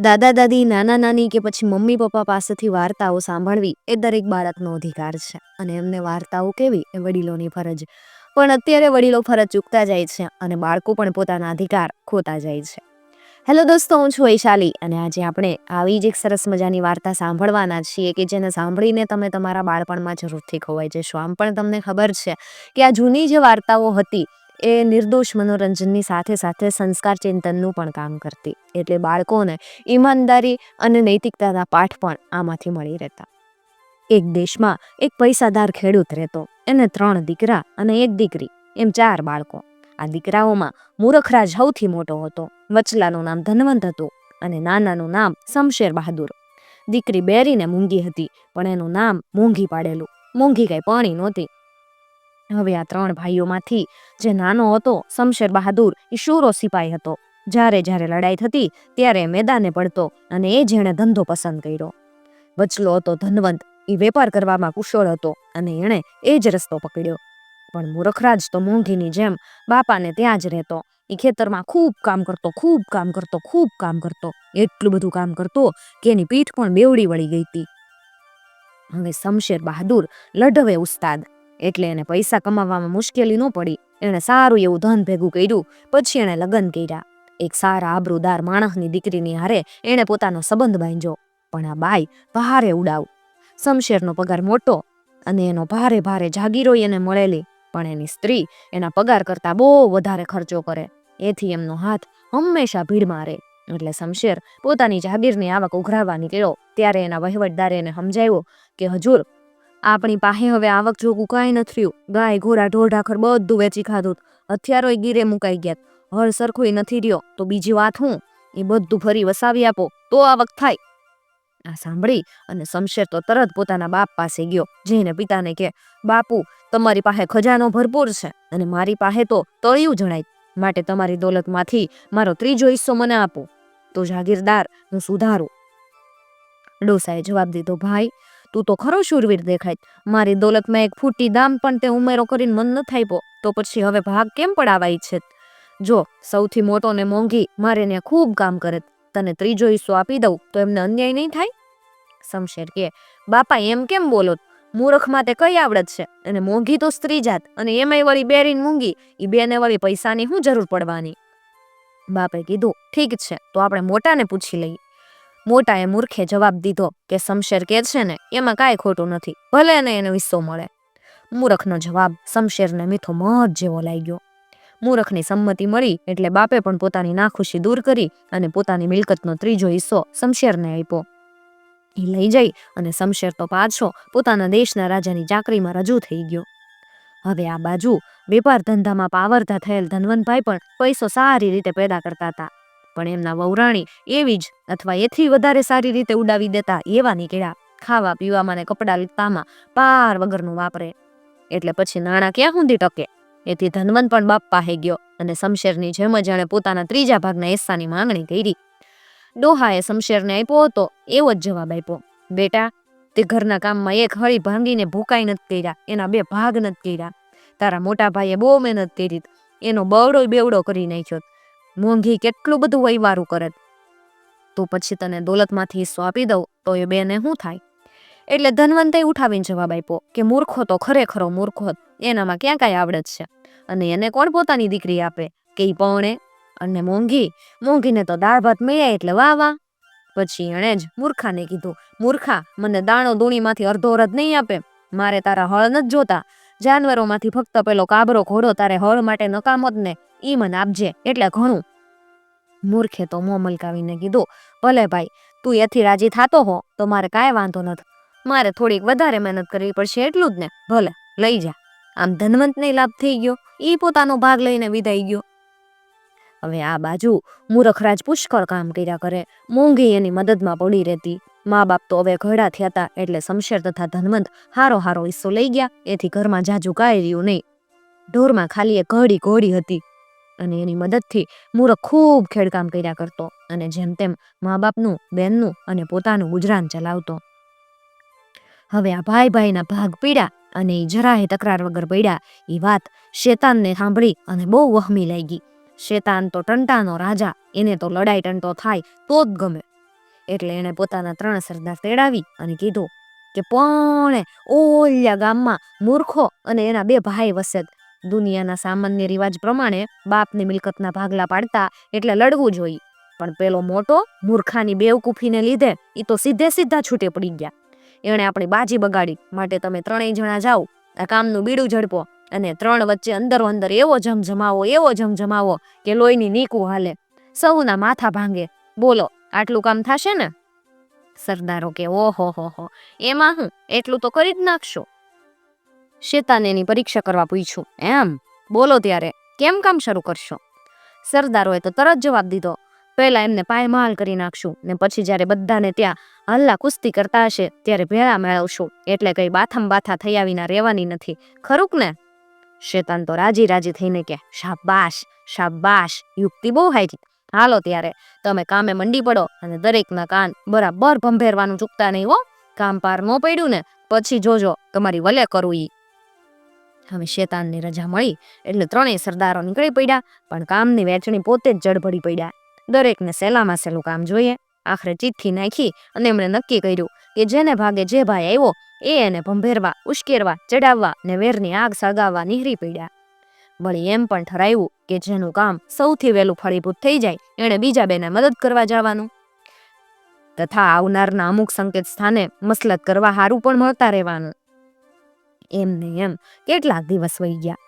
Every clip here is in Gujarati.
દાદા, દાદી, નાના, નાની કે પછી મમ્મી, પપ્પા પાસેથી વાર્તાઓ સાંભળવી એ દરેક બાળકનો અધિકાર છે અને એમને વાર્તાઓ કેવી એ વડીલોની ફરજ. પણ અત્યારે વડીલો ફરજ ચૂકતા જાય છે અને બાળકો પણ પોતાના અધિકાર ખોતા જાય છે. હેલો દોસ્તો, હું છું વૈશાલી અને આજે આપણે આવી જ એક સરસ મજાની વાર્તા સાંભળવાના છીએ કે જેને સાંભળીને તમે તમારા બાળપણમાં જરૂરથી ખોવાઈ જશો. આમ પણ તમને ખબર છે કે આ જૂની જે વાર્તાઓ હતી એ નિર્દોષ મનોરંજનની સાથે સાથે સંસ્કાર ચિંતનનું પણ કામ કરતી. એટલે બાળકોને ઈમાનદારી અને નૈતિકતાના પાઠ પણ આમાંથી મળી રહેતા. એક દેશમાં એક પૈસાદાર ખેડૂત રહેતો. એને ત્રણ દીકરા અને એક દીકરી, એમ ચાર બાળકો. આ દીકરાઓમાં મૂરખરાજ સૌથી મોટો હતો. વચલાનું નામ ધનવંત હતું અને નાનાનું નામ શમશેર બહાદુર. દીકરી બેરીને મૂંગી હતી, પણ એનું નામ મોંઘી પાડેલું. મોંઘી કઈ પાણી નહોતી. હવે આ ત્રણ ભાઈઓમાંથી જે નાનો હતો, શમશેર બહાદુર, એ શૂરો સિપાઈ હતો. જ્યારે જ્યારે લડાઈ થતી, ત્યારે મેદાને પડતો અને એ જેણે ધંધો પસંદ કર્યો. વચલો હતો ધનવંત, એ વેપાર કરવામાં કુશળ હતો અને એણે એ જ રસ્તો પકડ્યો. પણ મૂરખરાજ તો મોંઘીની જેમ બાપાને ત્યાં જ રહેતો. એ ખેતરમાં ખૂબ કામ કરતો, ખૂબ કામ કરતો, ખૂબ કામ કરતો. એટલું બધું કામ કરતો કે એની પીઠ પણ બેવડી વળી ગઈ હતી. હવે શમશેર બહાદુર લઢવે ઉસ્તાદ. એટલે એને પૈસા કમાવામાં મુશ્કેલી ન પડી. એણે સારું એવું ધન ભેગું કર્યું, પછી એણે લગ્ન કર્યા. એક સારા આબરૂદાર માણસની દીકરીની હારે એણે પોતાનો સંબંધ બાંધ્યો. પણ આ બાઈ ભારે ઉડાવ. શમશેરનો પગાર મોટો અને એનો ભારે ભારે જાગીરો એને મળેલી. પણ એની સ્ત્રી એના પગાર કરતાં બહુ વધારે ખર્ચો કરે. એથી એમનો હાથ હંમેશા ભીડમાં રહે એટલે શમશેર પોતાની જાગીરની આવક ઉઘરાવવા નીકળ્યો. ત્યારે એના વહીવટદારે એને સમજાવ્યો કે, હજુર આપણી પાસે હવે આવક જોગું કાંઈ નથી રહ્યું ગાય, ઘોડા ઢોર ઢાખર બધું વેચી ખાધું. હથિયારોય ગીરે મુકાઈ ગયા. હળ સરખોય નથી રહ્યો. તો બીજી વાત હું? એ બધું ફરી વસાવી આપો. તો આવક થાય. આ સાંભળી અને શમશેર તો તરત પોતાના બાપ પાસે ગયો. જઈને પિતાને કે, બાપુ, તમારી પાસે ખજાનો ભરપૂર છે અને મારી પાસે તો તળિયું જણાય. માટે તમારી દોલતમાંથી મારો ત્રીજો હિસ્સો મને આપો. તો જાગીરદાર, હું સુધારું. ડોસાએ જવાબ દીધો, ભાઈ તું તો ખરો શૂરવીર દેખાય. મારી દોલતમાં એક ફૂટી દામ પણ તે ઉમેરો કરીને મન ન થાય તો પછી હવે ભાગ કેમ પડાવાય છે? જો, સૌથી મોટો ને મોંઘી મારે ને ખૂબ કામ કરે તને ત્રીજો હિસ્સો આપી દઉં તો એમને અન્યાય નહીં થાય? શમશેર કે, બાપા, એમ કેમ બોલો મૂર્ખમાં માટે કઈ આવડત છે? અને મોંઘી તો સ્ત્રી જાત, અને એમાંય વળી બેરીને મૂંગી. એ બેને વળી પૈસાની શું જરૂર પડવાની? બાપે કીધું, ઠીક છે, તો આપણે મોટાને પૂછી લઈએ. મોટાએ મૂર્ખે જવાબ દીધો કે શમશેર કે છે ને, એમાં કાંઈ ખોટું નથી, ભલે ને એને હિસ્સો મળે. મૂરખનો જવાબ શમશેરને મીઠો મધ જેવો લાગ્યો. મૂરખની સંમતિ મળી એટલે બાપે પણ પોતાની નાખુશી દૂર કરી અને પોતાની મિલકતનો ત્રીજો હિસ્સો શમશેરને આપ્યો. એ લઈ જઈ અને શમશેર તો પાછો પોતાના દેશના રાજાની ચાકરીમાં રજૂ થઈ ગયો. હવે આ બાજુ વેપાર ધંધામાં પાવરધા થયેલ ધનવંતભાઈ પણ પૈસો સારી રીતે પેદા કરતા હતા. પણ એમના વહુરાણી એવી જ અથવા એથી વધારે સારી રીતે ઉડાવી દેતા એવા નીકળ્યા. ખાવા પીવામાં ને કપડાં લીતામાં પાર વગરનું વાપરે. એટલે પછી નાણાં ક્યાં સુધી ટકે? એથી ધનવંત પણ બાપ પાસે ગયો અને શમશેરની જેમ જ એણે પોતાના ત્રીજા ભાગના હિસ્સાની માંગણી કરી. ડોહાએ શમશેરને આપ્યો હતો, એવો જ જવાબ આપ્યો. બેટા, તે ઘરના કામમાં એક હળી ભાંગીને ભૂકાઈ નથી કર્યા, એના બે ભાગ નથી કર્યા. તારા મોટા ભાઈએ બહુ મહેનત કરી એનો બવડો બેવડો કરી નાખ્યો મોંઘી કેટલું બધું વહીવારું કરત તો પછી તને દોલતમાંથી હિસ્સો આપી દઉં, તો એ બેને શું થાય? એટલે ધનવંતે ઉઠાવીને જવાબ આપ્યો કે મૂર્ખો તો ખરેખરો મૂર્ખો એનામાં ક્યાં કાંઈ આવડત છે? અને એને કોણ પોતાની દીકરી આપે? કે ઈ પૌણે? અને મોંઘી? મોંઘીને તો દાળ ભાત મળ્યા એટલે વાહ વાહ. પછી એણે જ મૂર્ખાને કીધું, મૂર્ખા, મને દાણો દૂણીમાંથી અડધો અડધ નહીં આપે. મારે તારા હળ નથી જોતા. જાનવરોમાંથી ફક્ત પેલો કાબરો ઘોડો તારે હળ માટે નકામો જ ને ઈ મને આપજે, એટલે ઘણું. મૂર્ખે તો મોં મલકાવીને કીધું, ભલે ભાઈ, તું એથી રાજી થાતો હો, તો મારે કાંઈ વાંધો નથી. મારે થોડીક વધારે મહેનત કરવી પડશે એટલું જ ને, ભલે, લઈ જા. આમ ધનવંતને લાભ થઈ ગયો, ઈ પોતાનો ભાગ લઈને વિદાઈ ગયો. હવે આ બાજુ મૂરખરાજ પુષ્કળ કામ કર્યા કરે, મોંઘી એની મદદમાં પડી રહેતી. મા બાપ તો હવે ઘડા થયા હતા એટલે શમશેર તથા ધનવંત હારો હારો હિસ્સો લઈ ગયા. એથી ઘરમાં જાજુ કાંઈ રહ્યું નહીં. ઢોરમાં ખાલી એક ઘડી ઘોડી હતી અને એની મદદથી મૂરખ ખૂબ ખેડકામ કર્યા કરતો અને જેમ તેમ મા બાપનું બેનનું અને પોતાનું ગુજરાન ચલાવતો. હવે આ ભાઈ ભાઈના ભાગ પીડ્યા અને એ જરાય તકરાર વગર પડ્યા એ વાત શેતાનને સાંભળી અને બહુ વહમી લાગી. શેતાન તો ટંટાનો રાજા, એને તો લડાઈ ટંટો થાય તો જ ગમે. એટલે એણે પોતાના ત્રણ સરદાર તેડાવી અને કીધું કે, પણ ઓલ્યા ગામમાં મૂર્ખો અને એના બે ભાઈ વસેત. દુનિયાના સામાન્ય રિવાજ પ્રમાણે બાપની મિલકતના ભાગલા પાડતા એટલે લડવું જોઈએ પણ પેલો મોટો મૂર્ખાની બેવકૂફીને લીધે એ તો સીધે સીધા છૂટે પડી ગયા. એણે આપણી બાજી બગાડી. માટે તમે ત્રણેય જણા જાઓ. આ કામનું બીડું ઝડપો. અને ત્રણ વચ્ચે અંદરો અંદર એવો જમજમાવો એવો જમજમાવો કે લોહીની નીકું હાલે. સૌના માથા ભાંગે. બોલો આટલું કામ થશે ને? સરદારો કે, ઓહો, હો હો. એમાં હું? એટલું તો કરી જ નાખશો. શેતાને એની પરીક્ષા કરવા પૂછ્યું. એમ? બોલો ત્યારે, કેમ કામ શરૂ કરશો? સરદારોએ તો તરત જવાબ દીધો. પહેલા એમને પાયમાલ કરી નાખશું ને પછી જ્યારે બધાને ત્યાં હલ્લા કુસ્તી કરતા હશે ત્યારે ભેળા મેળવશું. એટલે કઈ બાથમ બાથા થયા વિના રહેવાની નથી. ખરુંક ને? શેતાન તો રાજી રાજી થઈને કે, શાબાશ શાબાશ. યુક્તિ બહુ હાઈ હાલો ત્યારે, તમે કામે મંડી પડો અને દરેકના કાન બરાબર ભંભેરવાનું ચૂકતા નહીં હો. કામ પાર ન પડ્યું ને, પછી જોજો, તમારી વલે કરવું ઈ. હવે શેતાનની રજા મળી, એટલે ત્રણેય સરદારો નીકળી પડ્યા, પણ કામની વહેંચણી પોતે જ જડભડી પડ્યા. દરેકને સહેલામાં સહેલું કામ જોઈએ. આખરે ચિઠ્ઠી નાખી અને એમણે નક્કી કર્યું કે જેને ભાગે જે ભાઈ આવ્યો, એ એને ભંભેરવા, ઉશ્કેરવા, ચડાવવા ને વેરની આગ સળગાવવા નીહરી પડ્યા. વળી એમ પણ ઠરાવ્યું કે જેનું કામ સૌથી વહેલું ફળીભૂત થઈ જાય, એણે બીજા બેને મદદ કરવા જવાનું. તથા આવનારના અમુક સંકેત સ્થાને મસલત કરવા હારું પણ મળતા રહેવાનું. એમ ને એમ કેટલાક દિવસ વહી ગયા.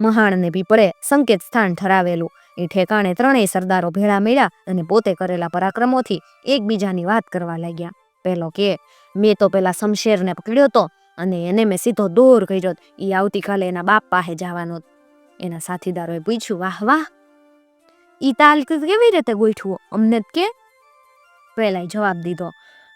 મહાણને પીપળે સંકેત સ્થાન ઠરાવેલું. એ ઠેકાણે ત્રણેય સરદારો ભેળા મળ્યા અને પોતે કરેલા પરાક્રમોથી એકબીજાની વાત કરવા લાગ્યા. પેલો કે, મેં તો પેલા શમશેરને પકડ્યો તો અને એને મેં સીધો દૂર કર્યો. એ આવતીકાલે એના બાપ પાસે જવાનો એના સાથીદારોએ પૂછ્યું, વાહ વાહ! ઈ તાલ કેવી રીતે ગોઠવો? અમને કે. પેલાએ જવાબ દીધો,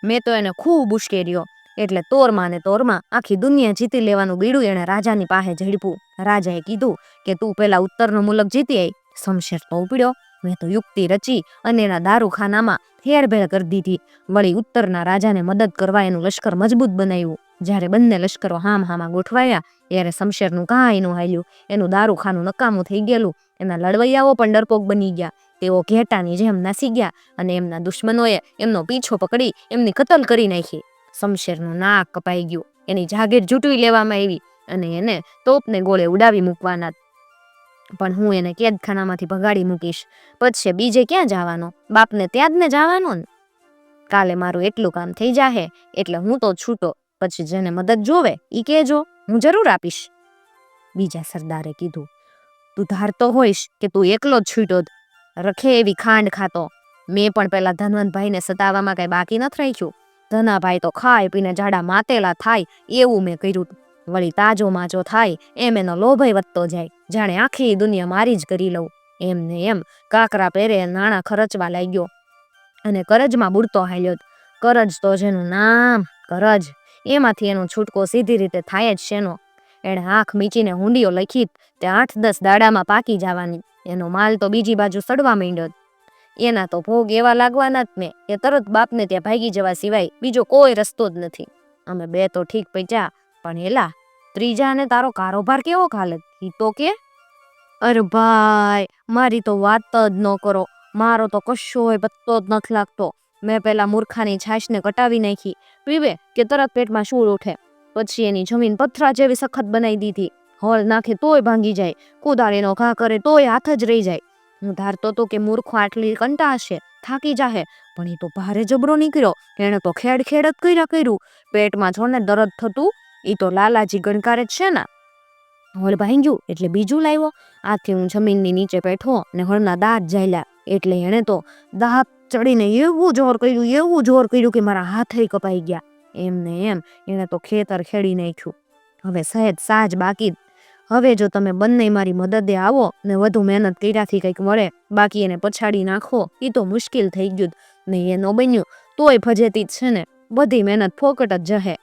મેં તો એને ખૂબ ઉશ્કેર્યો. એટલે તોરમાં ને તોરમાં આખી દુનિયા જીતી લેવાનું બીડું એણે રાજાની પાસે ઝડપ્યું. રાજાએ કીધું કે, તું પેલા ઉત્તરનો મુલક જીતી આવી શમશેર તો ઉપડ્યો. મેં તો યુક્તિ રચી અને એના દારૂખાનામાં હેરભેર કરી દીધી. વળી ઉત્તરના રાજાને મદદ કરવા એનું લશ્કર મજબૂત બનાવ્યું. જ્યારે બંને લશ્કરો હામ હામાં ગોઠવાયા, ત્યારે શમશેરનું કાંઈ નું હાલ્યું. એનું દારૂખાનું નકામું થઈ ગયેલું. એના લડવૈયાઓ પણ ડરપોક બની ગયા. તેઓ ઘેટાની જેમ નાસી ગયા અને એમના દુશ્મનોએ એમનો પીછો પકડી, એમની કતલ કરી નાખી. શમશેરનું નાક કપાઈ ગયું. એની જાગીર જૂટવી લેવામાં આવી અને એને તોપને ગોળે ઉડાવી મૂકવાના. પણ હું એને કેદખાનામાંથી ભગાડી મૂકીશ. પછી બીજે ક્યાં જવાનો? બાપને ત્યાં જ ને જવાનો ને? કાલે મારું એટલું કામ થઈ જાહે, એટલે હું તો છૂટો. પછી જેને મદદ જોવે એ કહેજો, હું જરૂર આપીશ. બીજા સરદારે કીધું, તું ધારતો હોઈશ કે તું એકલો જ છૂટો રખે એવી ખાંડ ખાતો. મેં પણ પેલા ધનવંતભાઈને સતાવવામાં કઈ બાકી નથી રાખ્યું. ધનાભાઈ તો ખાય પીને જાડા માતેલા થાય, એવું મેં કર્યું વળી તાજો માજો થાય, એમ એનો લોભય વધતો જાય. જાણે આખી દુનિયા મારી જ કરી લઉં. એમ ને એમ કાકરા પહેરે નાણાં ખર્ચવા લાગ્યો અને કરજમાં બુડતો હાલ્યો કરજ તો જેનું નામ, કરજ. એમાંથી એનો છૂટકો સીધી રીતે થાય જ શેનો? એણે આંખ મીચીને હુંડીઓ લખી તે આઠ દસ દાડામાં પાકી જવાની. એનો માલ તો બીજી બાજુ સડવા માંડ્યો એના તો ભોગ એવા લાગવાના જ ને એ તરત બાપને ત્યાં ભાગી જવા સિવાય બીજો કોઈ રસ્તો જ નથી. અમે બે તો ઠીક પૈચા, પણ એલા, ત્રીજાને તારો કારોબાર કેવો ખાલે ઈ તો કે, અરે ભાઈ, મારી તો વાત જ ન કરો. મારો તો કશોય પત્તો જ નથી લાગતો. મેં પેલા મૂર્ખાની છાશને કટાવી નાખી. પીવે કે તરત પેટમાં શૂળ ઉઠે. પછી એની જમીન પથરા જેવી સખત બનાવી દીધી. હળ નાખે તોય ભાંગી જાય. કુદાળીનો ઘા કરે તોય હાથ જ રહી જાય. હું ધારતો તો કે મૂર્ખો આટલી કંટાશે થાકી જાહે. પણ એ તો ભારે જબરો નીકળ્યો. એણે તો ખેડ ખેડ જ કર્યા કર્યું. પેટમાં જોને દરદ થતું. એ તો લાલાજી ગણકારે જ છે ને. હળ ભાંગ્યું એટલે બીજું લાવ્યો. આથી હું જમીનની નીચે બેઠો ને હળના દાંત જાયલા એટલે એણે તો દાંત ચડીને એવું જોર કર્યું, એવું જોર કર્યું કે મારા હાથે કપાઈ ગયા. એમ ને એમ, એણે તો ખેતર ખેડી નાખ્યું. હવે સહેજ સાજ બાકી. હવે જો તમે બંને મારી મદદે આવો ને વધુ મહેનત કર્યાથી કંઈક મળે બાકી એને પછાડી નાખો એ તો મુશ્કેલ થઈ ગયું ને એ ન બન્યું, તોય ફજેતી જ છે ને, બધી મહેનત ફોકટ જ જહે.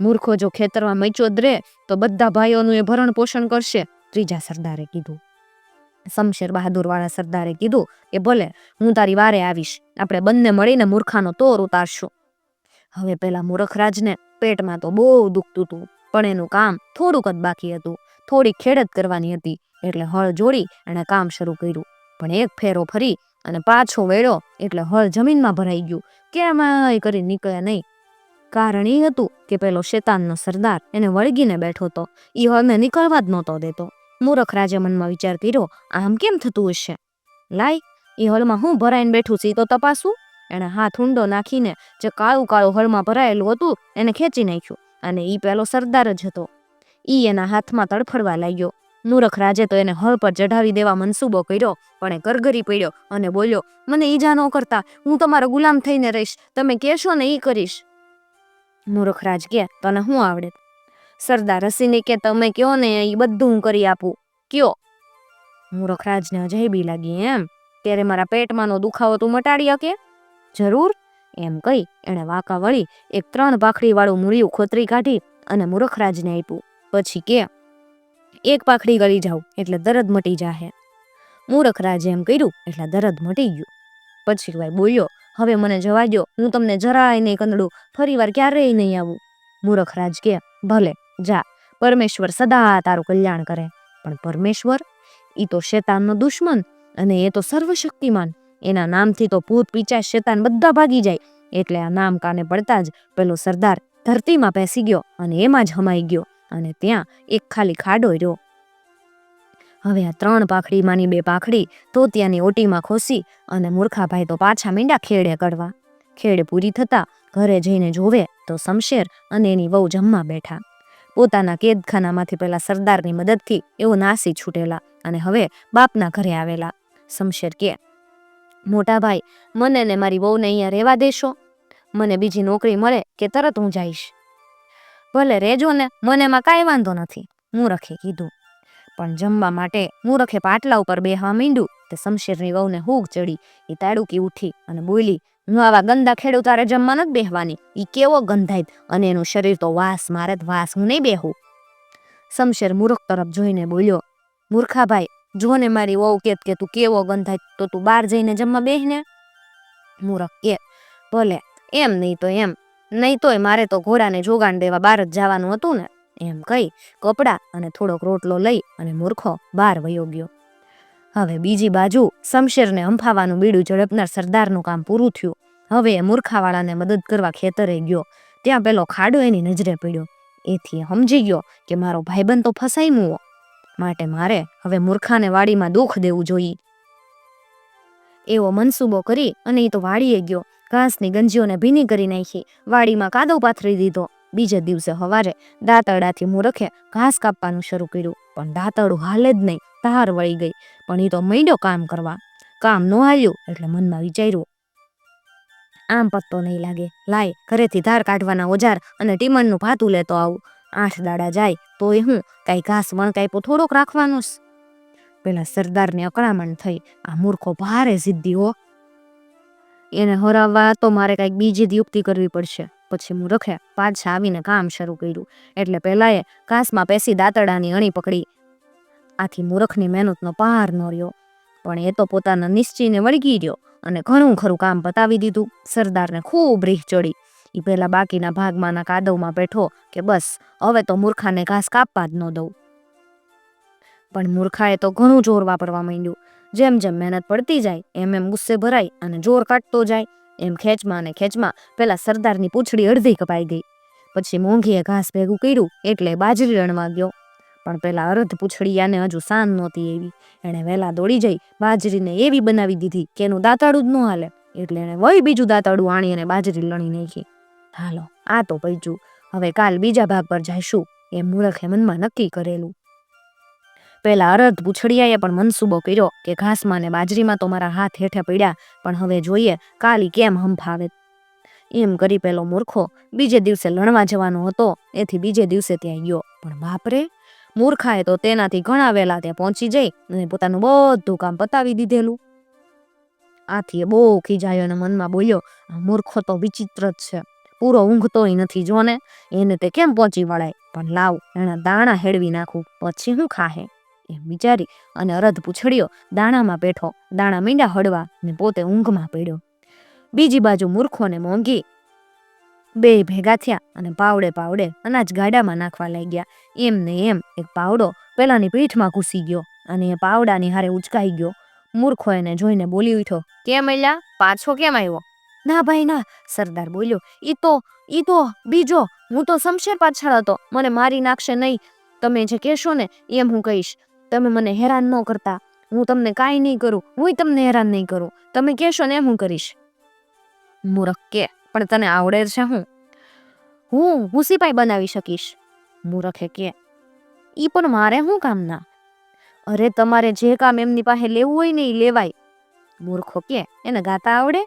મૂર્ખો જો ખેતરમાં મૈચો જ રહે, તો બધા ભાઈઓનું એ ભરણ પોષણ કરશે, ત્રીજા સરદારે કીધું. શમશેર બહાદુર વાળા સરદારે કીધું કે ભલે હું તારી વારે આવીશ, આપણે બંને મળીને મૂર્ખાનો તોર ઉતારશું. હવે પેલા મૂર્ખરાજને પેટમાં તો બહુ દુખતું હતું પણ એનું કામ થોડુંક જ બાકી હતું. થોડી ખેડત કરવાની હતી, એટલે હળ જોડી એણે કામ શરૂ કર્યું. પણ એક ફેરો ફરી અને પાછો વેળ્યો એટલે હળ જમીનમાં ભરાઈ ગયું. કેમ કરી નીકળ્યા નહીં. કારણ એ હતું કે પેલો શેતાનનો સરદાર એને વળગીને બેઠો હતો. એ હળને નીકળવા જ નહોતો દેતો. મૂરખ રાજે મનમાં વિચાર કર્યો, આમ કેમ થતું હશે? લાય એ હળમાં હું ભરાઈને બેઠું છે તો તપાસું. એણે હાથ ઊંડો નાખીને જે કાળું કાળું હળમાં ભરાયેલું હતું, એને ખેંચી નાખ્યું અને એ પેલો સરદાર જ હતો. ઈ એના હાથમાં તડફડવા લાગ્યો. નુરખ રાજે તો એને હળ પર ચઢાવી દેવા મનસૂબો કર્યો, પણ એ કરગરી પડ્યો અને બોલ્યો, મને ઈજા ન કરતા, હું તમારો ગુલામ થઈને રહીશ, તમે કહેશો ને એ કરીશ. મૂરખ રાજ કે, તને હું આવડે? સરદાર હસીને કે, તમે કયો ને, એ બધું હું કરી આપું. કયો? મૂરખ રાજને અજયબી લાગી એમ. ત્યારે મારા પેટમાંનો દુખાવો તું મટાડી શકે? જરૂર. એમ કહી, એણે વાંકા વળી એક ત્રણ પાખડી વાળું મૂળિયું ખોતરી કાઢી અને મૂરખરાજને આપ્યું. પછી કે, એક પાખડી ગળી જાઉં, એટલે દરદ મટી જાહે. મૂરખરાજે એમ કર્યું, એટલે દરદ મટી ગયું. પછી ભાઈ બોલ્યો, હવે મને જવા દ્યો, હું તમને જરાય નહીં કંદડું ફરી વાર ક્યારેય નહીં આવું. મૂરખરાજ કે, ભલે. જા, પરમેશ્વર સદા તારું કલ્યાણ કરે. પણ પરમેશ્વર, ઈ તો શેતાનનો દુશ્મન અને એ તો સર્વશક્તિમાન. એના નામથી તો ભૂત પિચાચ શેતાન બધા ભાગી જાય. એટલે આ નામ કાને પડતા જ પેલો સરદાર ધરતીમાં બેસી ગયો અને એમાં જ હમાઈ ગયો અને ત્યાં એક ખાલી ખાડો રહ્યો. હવે આ ત્રણ પાખડીમાંની બે પાખડી તો ત્યાંની ઓટીમાં ખોસી અને મૂર્ખાભાઈ તો પાછા મીંડા ખેડે કરવા ખેડ પૂરી થતા ઘરે જઈને જોવે તો શમશેર અને એની વહુ જમવા બેઠા. પોતાના કેદખાનામાંથી પહેલા સરદારની મદદથી એવો નાસી છૂટેલા અને હવે બાપના ઘરે આવેલા. શમશેર કે, મોટા ભાઈ, મને ને મારી વહુને અહીંયા રહેવા દેશો. મને બીજી નોકરી મળે કે તરત હું જઈશ. ભલે રહેજો ને, મને એમાં કાંઈ વાંધો નથી. મૂરખે કીધું. પણ જમવા માટે મૂરખે પાટલા ઉપર બેહવા માંડ્યું. તે શમશેરની વહુને હૂગ ચડી એ તાડુકી ઉઠી અને બોલી, હું આવા ગંદા ખેડૂ તારે જમવા નથી બેહવાની. એ કેવો ગંધાય અને એનું શરીર તો વાસ મારે વાસ, હું નહીં બેહું. શમશેર મૂર્ખ તરફ જોઈને બોલ્યો મૂર્ખાભાઈ જો ને મારી વહુ કેત કે તું કેવો ગંધાય તો તું બહાર જઈને જમવા બેહને મૂર્ખ કે, ભલે, એમ નહીં તો એમ. નહીં તોય મારે તો ઘોડાને જોગાણ દેવા બહાર જ જવાનું હતું ને. એમ કહી, કપડાં અને થોડોક રોટલો લઈ અને મૂર્ખો બહાર વયો ગયો. હવે બીજી બાજુ શમશેરને હંફાવાનું બીડું ઝડપનાર સરદારનું કામ પૂરું થયું. હવે એ મૂર્ખાવાળાને મદદ કરવા ખેતરે ગયો. ત્યાં પેલો ખાડો એની નજરે પડ્યો. એથી સમજી ગયો કે મારો ભાઈબંધ તો ફસાઈ મુવો માટે મારે હવે મૂર્ખાને વાડીમાં દુઃખ દેવું જોઈએ. એવો મનસૂબો કરી અને એ તો વાડીએ ગયો. ઘાસની ગંજીઓને ભીની કરી નાખી. વાડીમાં કાદવ પાથરી દીધો. બીજે દિવસે હવારે દાંતરડાથી મૂરખે ઘાસ કાપવાનું શરૂ કર્યું. પણ દાંતરડું હાલે જ નહીં, તાર વળી ગઈ. પણ એ તો મૈડો કામ કરવા. કામ ન હાલ્યું એટલે મનમાં વિચાર્યું, આમ પત્તો નહીં લાગે. લાય, ઘરેથી ધાર કાઢવાના ઓજાર અને ટીમણનું ભાતું લેતો આવું. આઠ દાડા જાય, તોય હું કાંઈ ઘાસ વણકાઈપો થોડોક રાખવાનો પેલા સરદારને અકળામણ થઈ. આ મૂર્ખો ભારે સિદ્ધિ હો. એને હરાવવા તો મારે કાંઈક બીજી જ યુક્તિ કરવી પડશે. પછી હું રખે પાછા આવીને કામ શરૂ કર્યું. એટલે પહેલાં એ ઘાસમાં પેસી દાંતડાની અણી પકડી. આથી મૂરખની મહેનતનો પાર ન રહ્યો. પણ એ તો પોતાના નિશ્ચયને વળગી રહ્યો અને ઘણું ખરું કામ પતાવી દીધું. સરદારને ખૂબ રીહ ચડી. એ પેલા બાકીના ભાગમાંના કાદવમાં બેઠો કે બસ, હવે તો મૂર્ખાને ઘાસ કાપવા જ ન દઉં. પણ મૂર્ખાએ તો ઘણું જોર વાપરવા માંડ્યું. જેમ જેમ મહેનત પડતી જાય, એમ એમ ગુસ્સે ભરાય અને જોર કાઢતો જાય. એમ ખેંચમાં અને ખેંચમાં પેલા સરદારની પૂંછડી અડધી કપાઈ ગઈ. પછી મોંઘીએ ઘાસ ભેગું કર્યું એટલે બાજરી રણવા ગયો. પણ પેલા અર્ધ પૂંછડીયાને હજુ સાન નહોતી એવી. એણે વહેલા દોડી જઈ બાજરીને એવી બનાવી દીધી કે એનું દાંતાડું જ ન હાલે. એટલે એણે વય બીજું દાંતાડું આણી અને બાજરી લણી નાખી. હાલો, આ તો પૈચું હવે કાલ બીજા ભાગ પર જઈશું. એ મૂળખે મનમાં નક્કી કરેલું. પેલા અરધ પૂછડિયાએ પણ મનસૂબો કર્યો કે ઘાસમાં ને બાજરીમાં તો મારા હાથ હેઠે પડ્યા, પણ હવે જોઈએ કાલી કેમ હંફાવે એમ કરી પેલો મૂર્ખો બીજે દિવસે લણવા જવાનો હતો, એથી બીજે દિવસે ત્યાં ગયો. પણ બાપરે, મૂર્ખાએ તો તેનાથી ઘણા વહેલા ત્યાં પહોંચી જઈ અને પોતાનું બધું કામ પતાવી દીધેલું. આથી એ બહુ ખીજાયો અને મનમાં બોલ્યો મૂર્ખો તો વિચિત્ર જ છે. પૂરો ઊંઘતોય નથી જોને, એને તે કેમ પહોંચી વળાય? પણ લાવ, એના દાણા હેળવી નાખું, પછી હું ખાહે. એમ વિચારી અને અરધ પૂછડ્યો દાણામાં બેઠો, દાણા મીંડા હળવા ને પોતે ઊંઘમાં પડ્યો. બીજી બાજુ મૂર્ખોને મોંઘી બે ભેગા થયા અને પાવડે પાવડે અનાજ ગાડામાં નાખવા લાગ્યા. એમ ને એમ એક પાવડો પેલાની પીઠમાં ઘૂસી ગયો અને એ પાવડાની હારે ઉચકાઈ ગયો. મૂર્ખો એને જોઈને બોલી ઉઠ્યો, કેમ એલા પાછો કેમ આવ્યો? ના ભાઈ, ના, સરદાર બોલ્યો, ઈ તો ઈ તો, બીજો, હું તો શમશેર પાછળ હતો. મને મારી નાખશે નહીં. તમે જે કહેશો ને, એમ હું કહીશ. તમે મને હેરાન ન કરતા. હું તમને કાંઈ નહીં કરું હું તમને હેરાન નહીં કરું. તમે કહેશો ને હું કરીશ. મૂરખ કે, પણ તને આવડે છે હું. હું હું સિપાઈ બનાવી શકીશ. મૂરખે કે એ પણ મારે શું કામના? અરે તમારે જે કામ એમની પાસે લેવું હોય ને એ લેવાય. મૂર્ખો કે, એને ગાતા આવડે?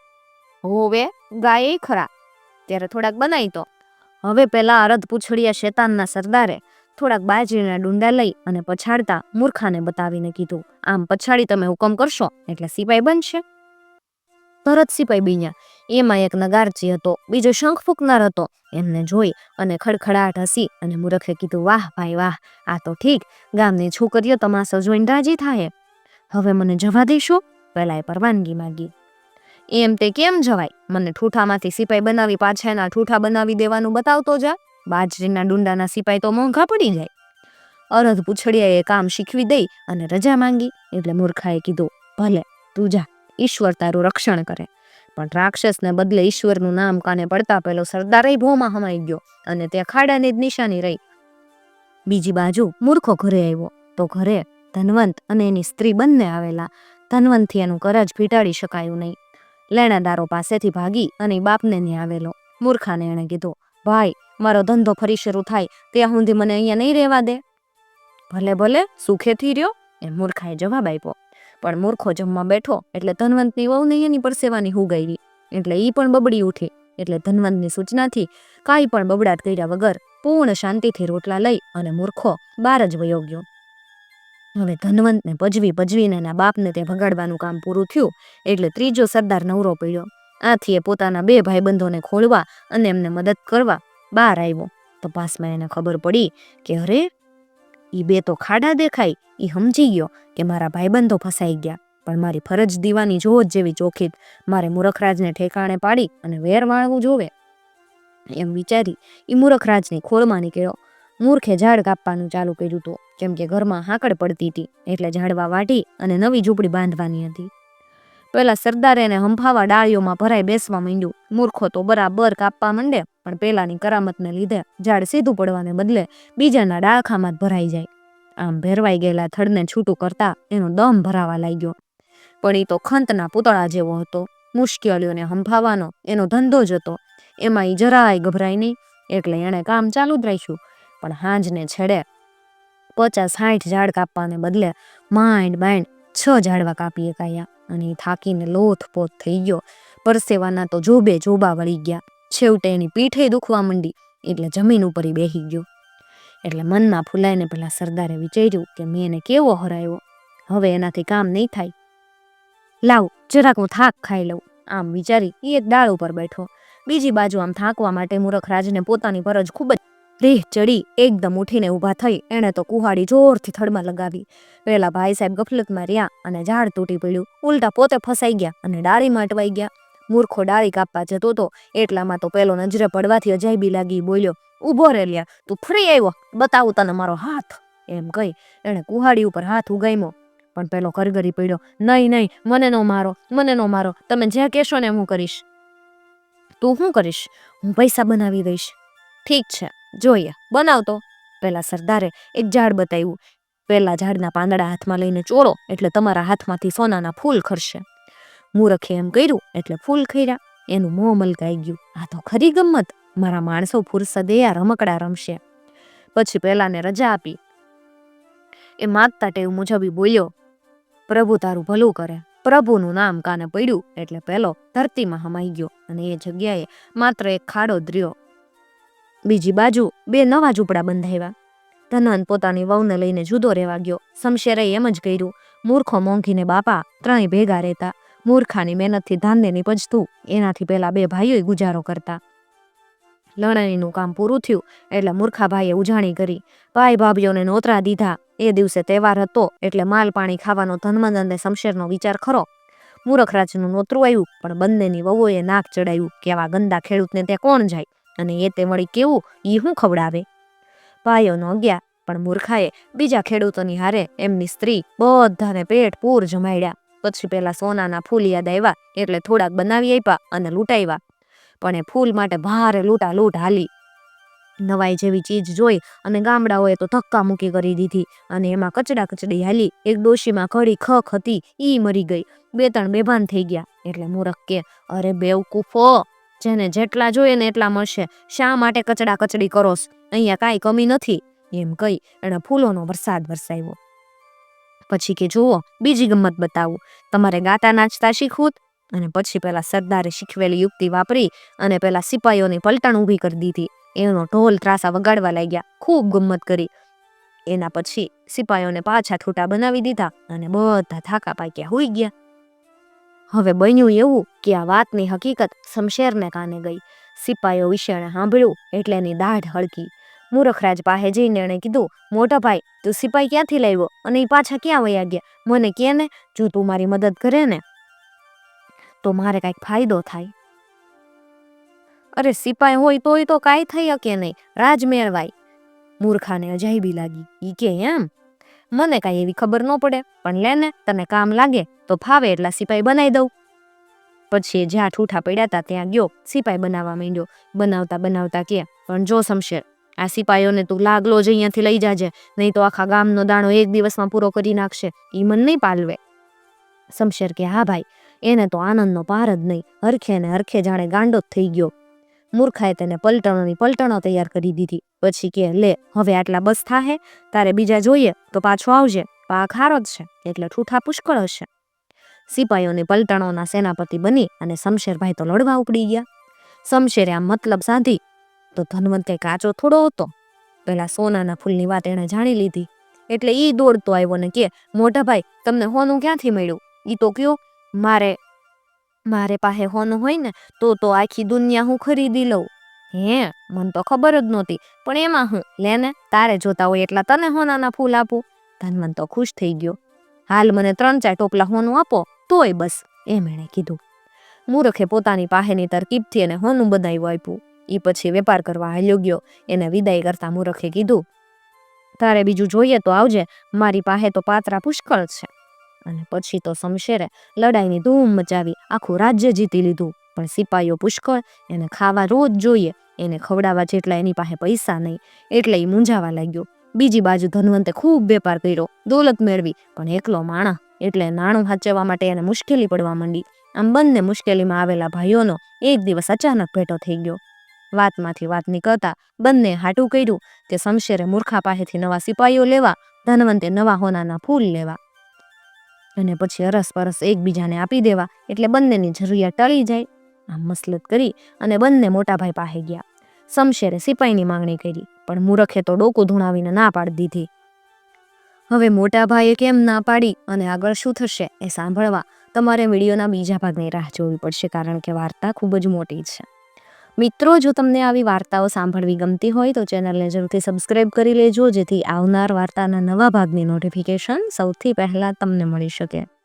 હોવે ગાય ખરા. ત્યારે થોડાક બનાવી તો. હવે પેલા અરધ પૂછડિયા શેતાનના સરદારે થોડાક બાજરીના ડુંડા લઈ અને પછાડતા મૂર્ખાને બતાવીને કીધું, આમ પછાડી તમે હુકમ કરશો? એટલે સિપાઈ બનશે. તરત સિપાઈ બીન્યા. એમાં એક નગારચી હતો, બીજો શંખ ફૂંકનાર હતો. એમને જોઈ અને ખડખડાટ હસી અને મૂર્ખે કીધું, વાહ ભાઈ, વાહ, આ તો ઠીક. ગામની છોકરીઓ તમાશો જોઈને રાજી થાય હવે મને જવા દેશો? પહેલાએ પરવાનગી માંગી. એમ તે કેમ જવાય? મને ઠૂઠામાંથી સિપાઈ બનાવી પાછા એના ઠૂઠા બનાવી દેવાનું બતાવતો જા. બાજરીના ડુંડાના સિપાઈ તો મોંઘા પડી જાય. અરધ પૂછડિયાએ કામ શીખવી દઈ અને રજા માંગી, એટલે મૂર્ખાએ કીધું, ભલે, તું જા, ઈશ્વર તારું રક્ષણ કરે. પણ રાક્ષસને બદલે ઈશ્વરનું નામ કાને પડતા પેલો સરદારે ભોમાં હમાઈ ગયો અને ત્યાં ખાડાની જ નિશાની રહી. બીજી બાજુ મૂર્ખો ઘરે આવ્યો, તો ઘરે ધનવંત અને એની સ્ત્રી બંને આવેલા. ધનવંતથી એનું કરજ ફીટાડી શકાયું નહીં. લેણાદારો પાસેથી ભાગી અને બાપને ત્યાં આવેલો. મૂર્ખાને એણે કીધું, ભાઈ મારો ધંધો ફરી શરૂ થાય, ત્યાં સુધી મને અહીંયા નહીં રહેવા દે. ભલે ભલે, સુખેથી રહ્યો, એ મૂર્ખાએ જવાબ આપ્યો. પણ મૂર્ખો જમવા બેઠો, એટલે ધનવંતની વહુને એની પરસેવાની હુગાઈ એટલે એ પણ બબડી ઉઠી. એટલે ધનવંતની સૂચનાથી કાંઈ પણ બબડાટ કર્યા વગર પૂર્ણ શાંતિથી રોટલા લઈ અને મૂર્ખો બહાર જ વયો ગયો. હવે ધનવંતને ભજવી ભજવીને એના બાપને તે ભગાડવાનું કામ પૂરું થયું, એટલે ત્રીજો સરદાર નવરો પડ્યો. આથી એ પોતાના બે ભાઈબંધોને ખોળવા અને એમને મદદ કરવા બહાર આવ્યો. તપાસમાં એને ખબર પડી કે, અરે એ બે તો ખાડા દેખાય. એ સમજી ગયો કે મારા ભાઈબંધો ફસાઈ ગયા. પણ મારી ફરજ દીવાની જોત જેવી ચોખીત. મારે મૂરખરાજને ઠેકાણે પાડી અને વેર વાળવું જોવે. એમ વિચારી એ મૂરખરાજની ખોળમાં નીકળ્યો. મૂર્ખે ઝાડ કાપવાનું ચાલુ કર્યું હતું કેમ કે ઘરમાં હાંકડ પડતી હતી, એટલે ઝાડવા વાટી અને નવી ઝૂંપડી બાંધવાની હતી. પહેલાં સરદારે એને હંફાવા ડાળીઓમાં ભરાઈ બેસવા માંડ્યું. મૂર્ખો તો બરાબર કાપવા માંડે. પણ પેલાની કરામતને લીધે ઝાડ સીધું પડવાને બદલે બીજાના ડાળખામાં જ ભરાઈ જાય. આમ ભેરવાઈ ગયેલા થડને છૂટું કરતા એનો દમ ભરાવા લાગ્યો. પણ એ તો ખંતના પૂતળા જેવો હતો. મુશ્કેલીઓને હંફાવાનો એનો ધંધો જ હતો. એમાં એ જરાય ગભરાય નહીં. એટલે એણે કામ ચાલુ જ રાખ્યું. પણ હાંજને છેડે પચાસ સાઠ ઝાડ કાપવાને બદલે માંડ માંડ છ ઝાડવા કાપીએ કાયા અને થાકીને લોથપોથ થઈ ગયો. પરસેવાના તો જોબે જોબા વળી ગયા. છેવટે એની પીઠે દુખવા માંડી, એટલે જમીન ઉપર ઈ બેહી ગયો. એટલે મનમાં ફૂલાઈને પેલા સરદારે વિચાર્યું કે મેં એને કેવો હરાયો? હવે એનાથી કામ નહીં થાય. લાવ, જરાક હું થાક ખાઈ લઉં. આમ વિચારી એ એક ડાળ ઉપર બેઠો. બીજી બાજુ આમ થાકવા માટે મૂરખરાજને પોતાની ફરજ ખૂબ જ રેહ ચડી એકદમ ઉઠીને ઊભા થઈ એણે તો કુહાડી જોરથી થડમાં લગાવી. પેલા ભાઈ સાહેબ ગફલતમાં રહ્યા અને ઝાડ તૂટી પડ્યું. ઉલટા પોતે ફસાઈ ગયા અને ડાળીમાં અટવાઈ ગયા. મૂર્ખો ડાળી કાપવા જતો તો એટલામાં તો પેલો નજરે પડવાથી અજાયબી લાગી બોલ્યો ઊભો રે લ્યા, તું ફ્રી આવ્યો? બતાવું તને મારો હાથ. એમ કહી એણે કુહાડી ઉપર હાથ ઉગામ્યો. પણ પેલો કરગરી પડ્યો, નહીં નહીં, મને નો મારો, મને નો મારો, તમે જ્યાં કહેશો ને હું કરીશ. તું શું કરીશ? હું પૈસા બનાવી દઈશ. ઠીક છે, જોઈએ બનાવતો પેલા સરદારે એક ઝાડ બતાવ્યું. પેલા ઝાડના પાંદડા હાથમાં લઈને ચોરો, એટલે તમારા હાથમાંથી સોનાના ફૂલ ખરશે. મૂરખે એમ કર્યું એટલે ફૂલ ખર્યા એનું મોં મલકાઈ ગયું. આ તો ખરી ગમત મારા માણસો ફુરસદે આ રમકડા રમશે. પછી પેલાને રજા આપી. એ માગતા ટેવ મુજબ બોલ્યો, પ્રભુ તારું ભલું કરે. પ્રભુનું નામ કાને પડ્યું? એટલે પેલો ધરતીમાં હમાઈ ગયો અને એ જગ્યાએ માત્ર એક ખાડો જ બીજી બાજુ બે નવા ઝૂંપડા બંધાવ્યા ધનન પોતાની વહુને લઈને જુદો રહેવા ગયો. શમશેરે એમ જ કર્યું, મૂર્ખો મોંઘીને બાપા, ત્રણેય ભેગા રહેતા. મૂર્ખાની મહેનતથી ધાન્ય નીપજતું. એનાથી પહેલાં બે ભાઈઓએ ગુજારો કરતા. લણણીનું કામ પૂરું થયું, એટલે મૂર્ખા ભાઈએ ઉજાણી કરી. ભાઈ ભાભીઓને નોતરા દીધા. એ દિવસે તહેવાર હતો, એટલે માલ પાણી ખાવાનો ધનવંત અને શમશેરનો વિચાર ખરો. મૂરખરાજનું નોતરું આવ્યું, પણ બંનેની વહુએ નાક ચડાવ્યું કે આવા ગંદા ખેડૂતને ત્યાં કોણ જાય? અને એ તે વળી કેવું? એ શું ખવડાવે? ભાઈઓનો અગિયાર પણ મૂર્ખાએ બીજા ખેડૂતોની હારે એમની સ્ત્રી બધાને પેટ પૂર જમાડ્યા. પછી પહેલા સોનાના ફૂલ યાદ આવ્યા, એટલે થોડાક બનાવી આપ્યા અને લૂંટાવ્યા પણ એ ફૂલ માટે ભારે લૂંટા લૂંટ હાલી. નવાઈ જેવી ચીજ જોઈ અને ગામડાઓએ તો ધક્કા મૂકી કરી દીધી અને એમાં કચડા કચડી હાલી. એક ડોશીમાં ઘડી ખખ હતી, ઈ મરી ગઈ. બે ત્રણ બેભાન થઈ ગયા. એટલે મૂરખ કે, અરે બેવકૂફો, જેને જેટલા જોઈએ ને એટલા મળશે. શા માટે કચડા કચડી કરોસ અહીંયા કાંઈ કમી નથી. એમ કહી એણે ફૂલોનો વરસાદ વરસાવ્યો. પછી કે જુઓ, બીજી ગમત બતાવું. તમારે ગાતા નાચતા શીખવું અને પછી પેલા સરદારે શીખવેલી યુક્તિ વાપરી અને પેલા સિપાહીઓની પલટણ ઊભી કરી દીધી. એનો ઢોલ ત્રાસા વગાડવા લાગ્યા. ખૂબ ગમત કરી. એના પછી સિપાહીઓને પાછા છૂટા બનાવી દીધા અને બધા થાકા પાક્યા હોઈ ગયા. હવે બન્યું એવું કે આ વાતની હકીકત શમશેરને કાને ગઈ. સિપાહીઓ વિશે એણે સાંભળ્યું એટલે એની દાઢ હળકી મૂરખરાજ પાસે જઈને એણે કીધું, મોટા ભાઈ, તું સિપાઈ ક્યાંથી લાવ્યો અને એ પાછા ક્યાં વયા ગયા? મને કે ને, જો તું મારી મદદ કરે ને, તો મારે કાંઈક ફાયદો થાય. અરે, સિપાઈ હોય તોય તો કાંઈ થઈ શકે નહીં, રાજ મેળવાય. મૂર્ખાને અજાયબી લાગી. ઈ કે એમ? મને કાંઈ એવી ખબર ન પડે, પણ લે ને, તને કામ લાગે, તો ફાવે એટલા સિપાઈ બનાવી દઉં. પછી જ્યાં ઠૂઠા પડ્યા હતા ત્યાં ગયો, સિપાઈ બનાવવા માંડ્યો. બનાવતા બનાવતા કે, પણ જો શમશેર આ સિપાઈઓને તું લાગલો જ અહીંયાથી લઈ જાજે, નહીં તો આખા ગામનો દાણો એક દિવસમાં પૂરો કરી નાખશે, ઈ મન નહીં પાલવે. શમશેર કે, હા ભાઈ, એને તો આનંદનો પાર જ નહીં, હરખે ને હરખે જાણે ગાંડો જ થઈ ગયો. મૂર્ખાએ તેને પલટણોની પલટણો તૈયાર કરી દીધી. પછી કે, લે, હવે આટલા બસ થાહે, તારે બીજા જોઈએ, તો પાછો આવજે, પાક હારો જ છે, એટલે ઠૂઠા પુષ્કળ હશે. સિપાહીઓની પલટણોના સેનાપતિ બની અને શમશેરભાઈ તો લડવા ઉપડી ગયા. શમશેરે આમ મતલબ સાધી તો ધનવંતે કાચો થોડો હતો. પેલા સોનાના ફૂલની વાત એણે જાણી લીધી. એટલે એ દોડતો આવ્યો ને કે, મોટા ભાઈ, તમને હોનું ક્યાંથી મળ્યું? એ તો કયો, મારે મારે પાસે હોનું હોય ને, તો તો આખી દુનિયા હું ખરીદી લઉં. હે, મને તો ખબર જ નહોતી, પણ એમાં હું લેને તારે જોતા હોય એટલા તને હોનાના ફૂલ આપું. ધનવંત તો ખુશ થઈ ગયો. હાલ મને ત્રણ ચાર ટોપલા હોનું આપો, તોય બસ, એમ એણે કીધું. મૂરખે પોતાની પાસેની તરકીબથી એને હોનું બનાવ્યું આપ્યું. એ પછી વેપાર કરવા હાલ્યો ગયો. એને વિદાય કરતા મૂરખે કીધું, તારે બીજું જોઈએ તો આવજે, મારી પાસે તો પાત્રા પુષ્કળ છે. અને પછી તો શમશેરે લડાઈની ધૂમ મચાવી આખું રાજ્ય જીતી લીધું. પણ સિપાહીઓ પુષ્કળ, એને ખાવા રોજ જોઈએ, એને ખવડાવવા જેટલા એની પાસે પૈસા નહીં, એટલે એ મૂંઝાવા લાગ્યો. બીજી બાજુ ધનવંતે ખૂબ વેપાર કર્યો, દોલત મેળવી, પણ એકલો માણા એટલે નાણું સાચવવા માટે એને મુશ્કેલી પડવા માંડી. આમ બંને મુશ્કેલીમાં આવેલા ભાઈઓનો એક દિવસ અચાનક ભેટો થઈ ગયો. વાતમાંથી વાત નીકળતા બંને હાટું કર્યું કે શમશેરે મૂર્ખા પાસેથી નવા સિપાહીઓ લેવા, ધનવંતે નવા હોનાના ફૂલ લેવા. અને પછી અરસ પરસ એકબીજાને આપી દેવા એટલે બંનેની જરૂરિયાત ટળી જાય. આમ મસલત કરી અને બંને મોટાભાઈ પાસે ગયા. શમશેરે સિપાહીની માંગણી કરી, પણ મૂરખે તો ડોકું ધૂણાવીને ના પાડી દીધી. હવે મોટાભાઈએ કેમ ના પાડી અને આગળ શું થશે એ સાંભળવા તમારે વિડીયોના બીજા ભાગની રાહ જોવી પડશે કારણ કે વાર્તા ખૂબ જ મોટી છે. મિત્રો, જો તમને આવી વાર્તાઓ સાંભળવી ગમતી હોય, તો ચેનલને જરૂરથી સબસ્ક્રાઈબ કરી લેજો, જેથી આવનાર વાર્તાના નવા ભાગની નોટિફિકેશન સૌથી પહેલાં તમને મળી શકે.